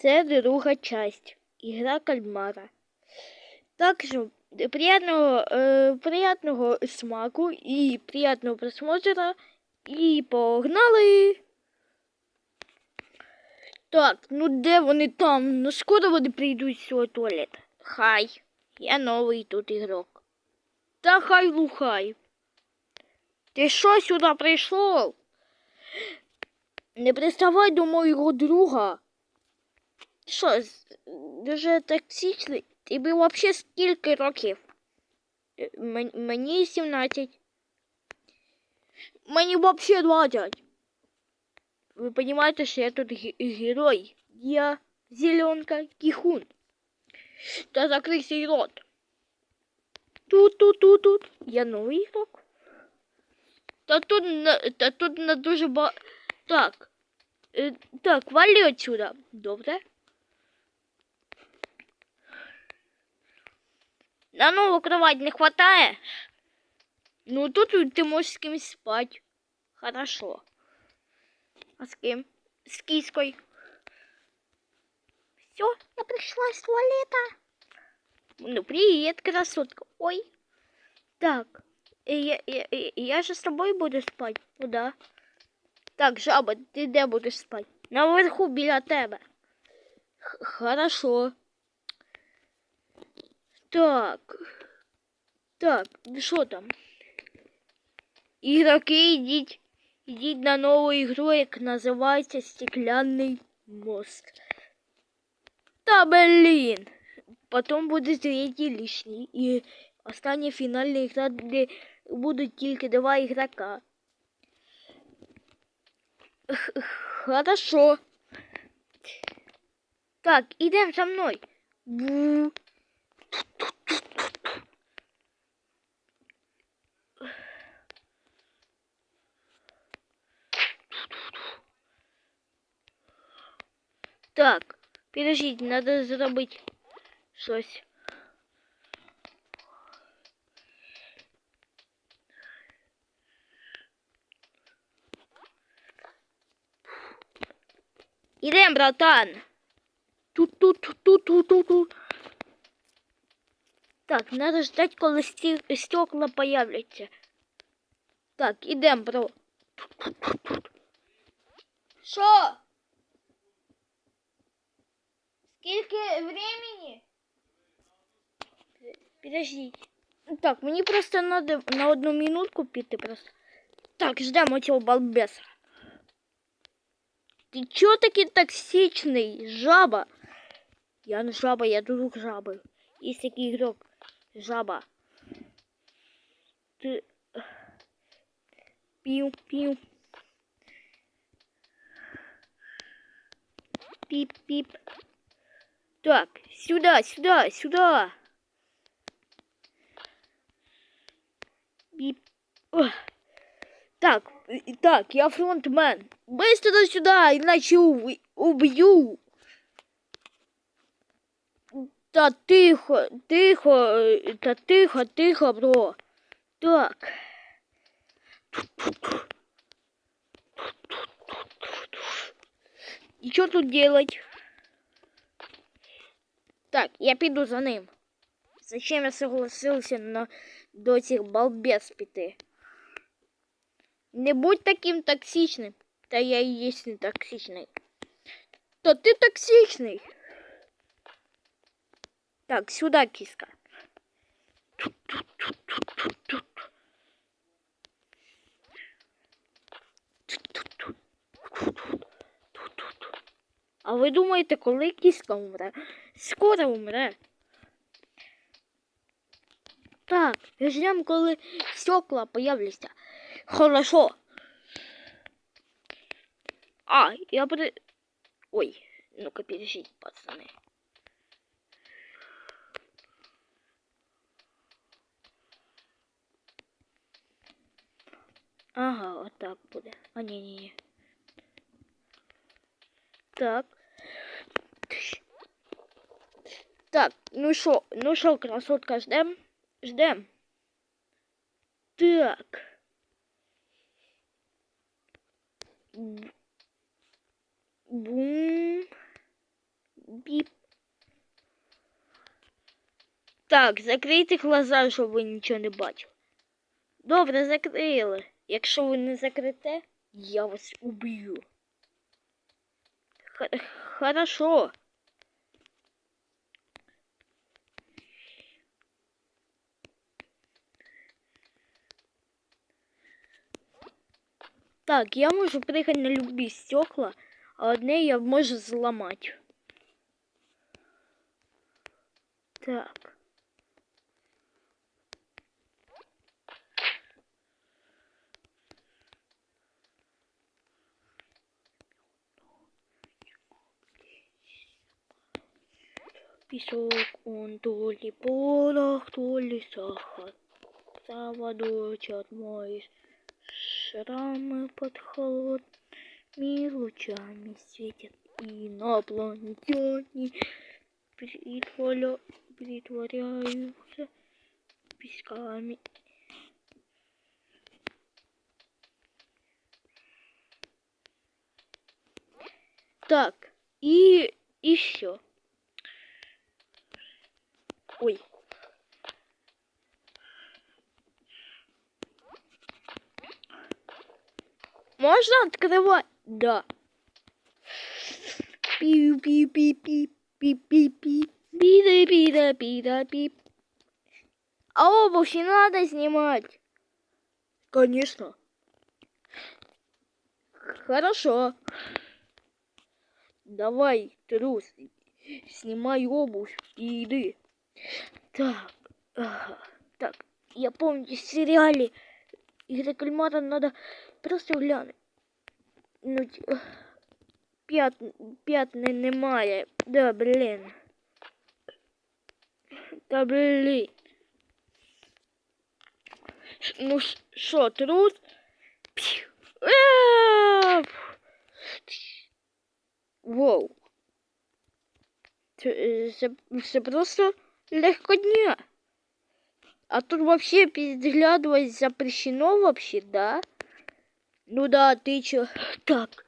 Це друга часть. Ігра кальмара. Так що приятного, е, приятного смаку і приятного просмотра. І погнали. Так, ну де вони там? Ну скоро вони прийдуть з цього туалету. Хай. Я новий тут ігрок. Та хай лухай. Ти що сюди прийшов? Не приставай до моєго друга. Що, з- дуже токсичний? Тобі взагалі скільки років? Е, мен- Мені 17. Мені взагалі 20. Ви розумієте, що я тут ге- герой. Я зеленка кіхун. Та закрий свій рот. Тут-тут-тут-тут. Я новий ігрок. Та тут на, та тут на дуже ба... Так. Е, так, вали отсюда. Добре. На нову кровать не хватає? Ну тут ти можеш з кимось спати. Хорошо. А з ким? З кіською. Все, я пришла из туалета. Ну, привет, красотка. Ой. Так, э, я, я, я, я же с тобой буду спать. Ну да. Так, жаба, ти де будеш спати? Наверху біля тебе. Х- Хорошо. Так. Так, ну що там? Ігроки, йдіть. Йдіть на нову ігру, яка називається Стеклянний мост. Та блін. Потім буде третій лишній. І остання фінальна ігра, де будуть тільки два ігрока. Х- Хорошо. Так, ідем за мною. Бу. Так, підождіть, треба зробити щось. Ідем, братан. Тут-тут-тут-тут-тут-тут. Так, надо ждать, коли сті- стекла появляться. Так, ідем, бро. Що? Скільки времени? Подождіть. Так, мені просто надо на одну минутку піти просто. Так, ждемо цього балбеса. Ти чого такий токсичний, жаба? Я не жаба, я друг жаби. Є такий ігрок. Жаба. Ти... Пів, пів. Пип-пип. Так, сюда, сюда, сюда. Бип. Так, так, я фронтмен. Быстро сюда, иначе убью. Та тихо, тихо, та тихо, тихо, бро. Так. И что тут делать? Так, я піду за ним. Зачем я согласился на до цих балбес піти? Не будь таким токсичним. Та я і єсть не токсичний. Та ти токсичний. Так, сюда, киска. А ви думаєте, коли кіска умре? Скоро умре. Так, ждем, коли стекла появляться. Хорошо. А, я при... Ой, ну-ка пережить, пацаны. Ага, вот так буде. А, ні-ні-ні. Так. Так, ну що, ну що, красотка, ждем? Ждем. Так. Бум. Біп. Так, закрийте глаза, щоб ви нічого не бачили. Добре, закрили. Якщо ви не закрите, я вас уб'ю. Хорошо. Так, я можу приїхати на любі стекла, а одне я можу зламати. Так. Песок, он то ли порох, то ли сахар. За водой отмоешь шрамы под холодными лучами светят инопланетяне притворя... притворяются песками. Так, и еще. Ой. Можно открывать? Да. пиу пиу пиу пиу пиу пиу пиу пида пида пида пип. А обувь не надо снимать. Конечно. Хорошо. Давай, трус, снимай обувь и иди. Так, так, я помню, в сериале Игра кальмара надо просто глянути. Ну, т- п'ят, п'ятни немає. Да, блін. Та блін. Ш- Ну ш- що, трус? Пів. Е, пф. Воу. Це, е, це, це просто легкодня. А тут вообще подглядывать запрещено вообще, да? Ну да, ты чё? Так,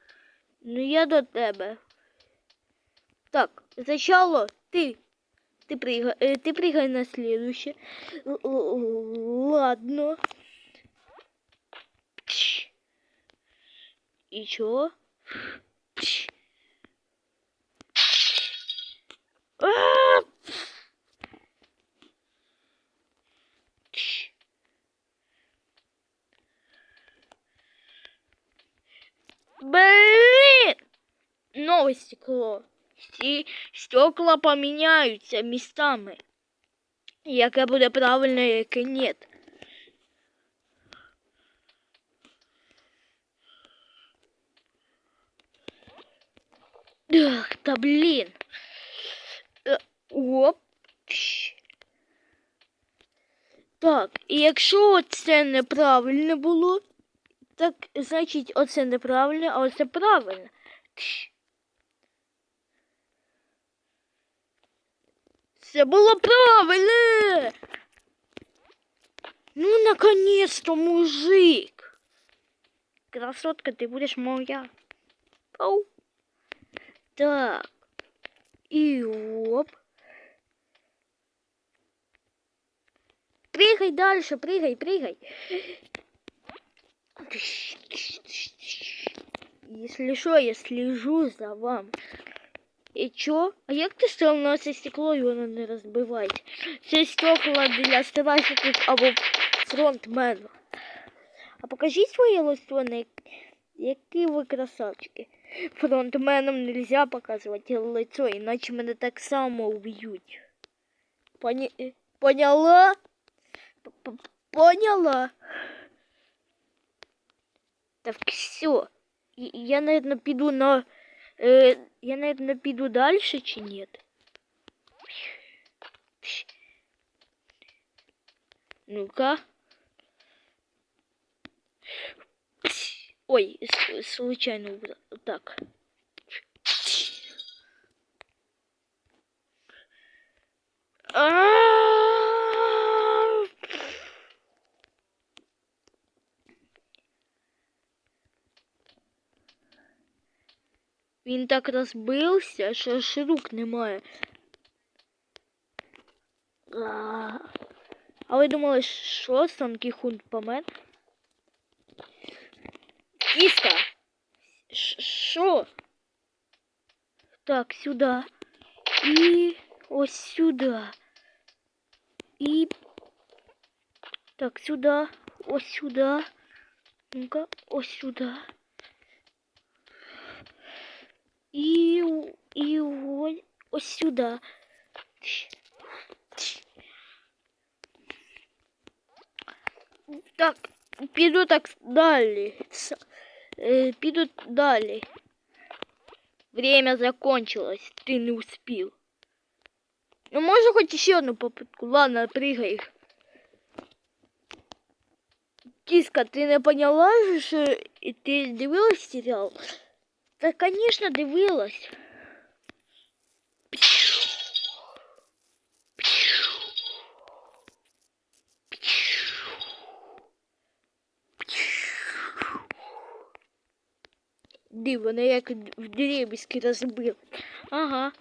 ну я до тебе. Так, сначала ты. Ты прыгай, э, ты прыгай на следующее. Л- л- Ладно. Пш. И чё? Стекла поміняються містами. Яке буде правильно, яке ні. Ах, та блін. Е, Оп. Так, і якщо це неправильно було, так значить оце неправильно, а оце правильно. Пш. Це було правильно. Ну, наконец-то, мужик. Красотка, ты будешь моя. Пау. Так. И оп. Прыгай дальше, прыгай, прыгай. Если что, я слежу за вам. І чо? А як ти на це стекло і воно не розбивається? Це стекла для страшників або фронтмена. А покажіть своє лицо, які ви красавчики. Фронтменам нельзя показувати лицо, іначе мене так само вб'ють. Поні... е, Поняла? Поняла? Так все. Я, наверное, піду на... Э, я, наверное, піду дальше чи нет? Ну-ка. Ой, случайно. Так. Він так розбився, що аж рук немає. А, а ви думали, що Санкі Хунт помер? Кіска! Ш- Що? Так, сюди. І ось сюди. І так, сюди. Ось сюди. Ну-ка, ось сюди. І, у- і ось, ось сюди. Так, піду так далі. С- е, Піду далі. Время закончилось, ты не успел. Ну, можно хоть еще одну попытку? Ладно, прыгай. Киска, ты не поняла, що ти дивилась серіал? Та, конечно, дивилась. Див, вони як в дребезки розбив. Ага.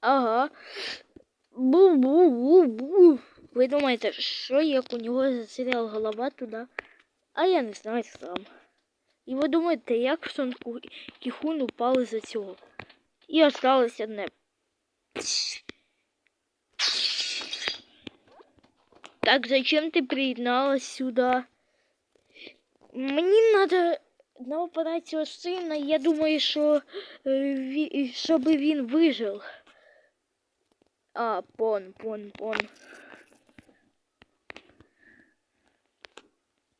Ага. Бу-бу-бу-бу. Ви думаєте, що як у нього за серіал голова туди? А я не знаю сам. І ви думаєте, як в Сон Ку- Кіхун упали за цього? І осталось одне. Так, зачем ти приєдналась сюди? Мені треба на операцію сина, я думаю, що е, ві- щоб він вижив. А, пон, пон, пон.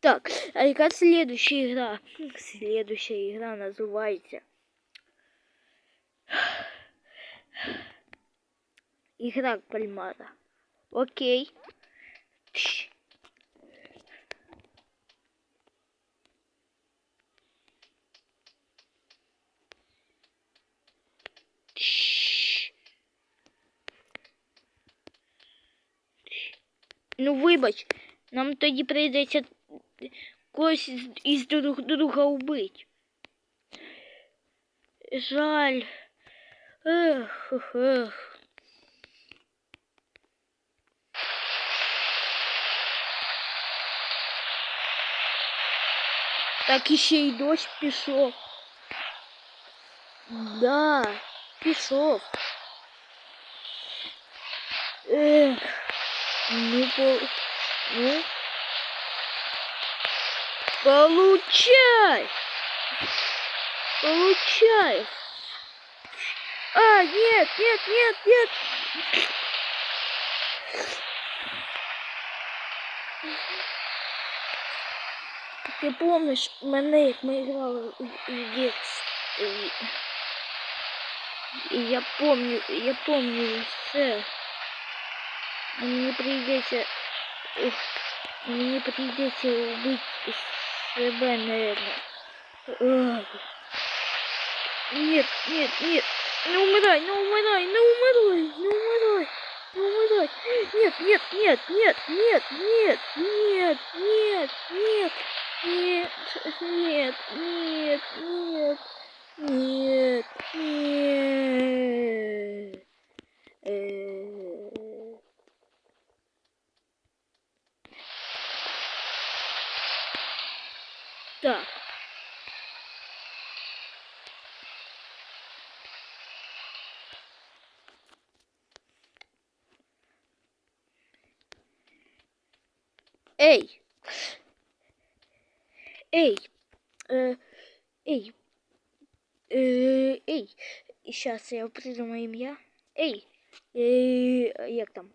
Так, а яка следующая игра? Следующая игра называется. Игра кальмара. Окей. Ну, вибач, нам тоді прийдеться когось із, із друг друга убити. Жаль. Ех, ех, ех. Так іще й дощ пішов. Да, пішов. Ех, ну по... Ну, Получай! Получай! А, нет, нет, нет, нет! Ти помниш мене, як ми грали у, у дитинстві? І я помню, я помню все. Мені прийдеться... Ух, мені прийдеться убити себе, наверное. Нет, нет, нет. Не умирай, не умирай, не умирай, не умирай, не умирай. Нет, нет, нет, нет, нет, нет, нет, нет, нет, нет, нет, нет, нет, нет, нет. ei Ei. Ah, ei. Uh, ei. Uh, ei. Já sei, é eu preciso de um MA. Ei. Ei. Як там?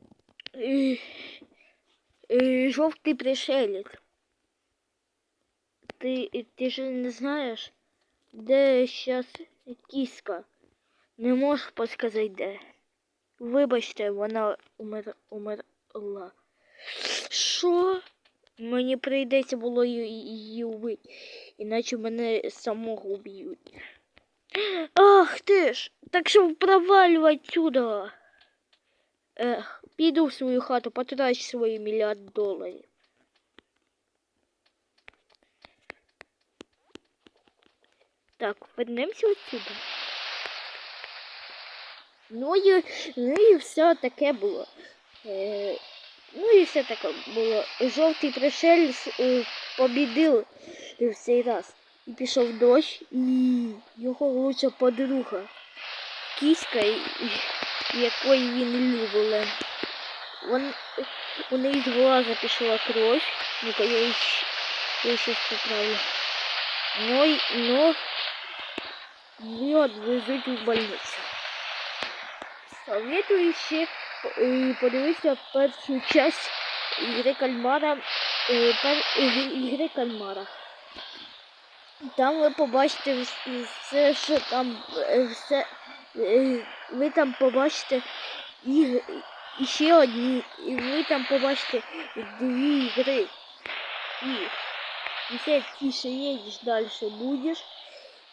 Жовтий пришелець. Ти, ти ж не знаєш, де зараз кіска? Не можеш подсказати де. Вибачте, вона умер, умерла. Що? Мені прийдеться було її, її вбити, іначе мене самого вб'ють. Ах ти ж, так що провалювай сюди. Ех, піду в свою хату, потрачу свої мільярд доларів. Так, вернемося отсюда. Ну і, ну і все таке було. Е, ну і все таке було. Жовтий пришелець е, побідив в цей раз. І пішов дощ, і його лучша подруга. Кіська, якої він любив. Вон, у неї з глаза пішла кров. Ну-ка, я її, щ- я її поправлю. Ну, ну, її відвезуть в больницю. Советую ще подивитися першу часть ігри кальмара. е, ігри- кальмара. Там ви побачите все, що там е, все. е, Ви там побачите і, і ще одні, і ви там побачите ігри. І, і все тише едешь дальше будешь.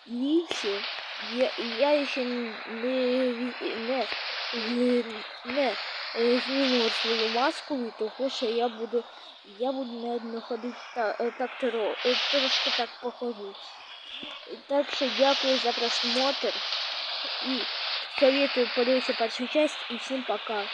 І все. Я, я еще не, не, не, не зніму свою маску и того, що я буду, я буду наверное, ходити так, так тро- е, трошки так походить. Так що дякую за просмотр і советую подивитися першу часть і всім пока.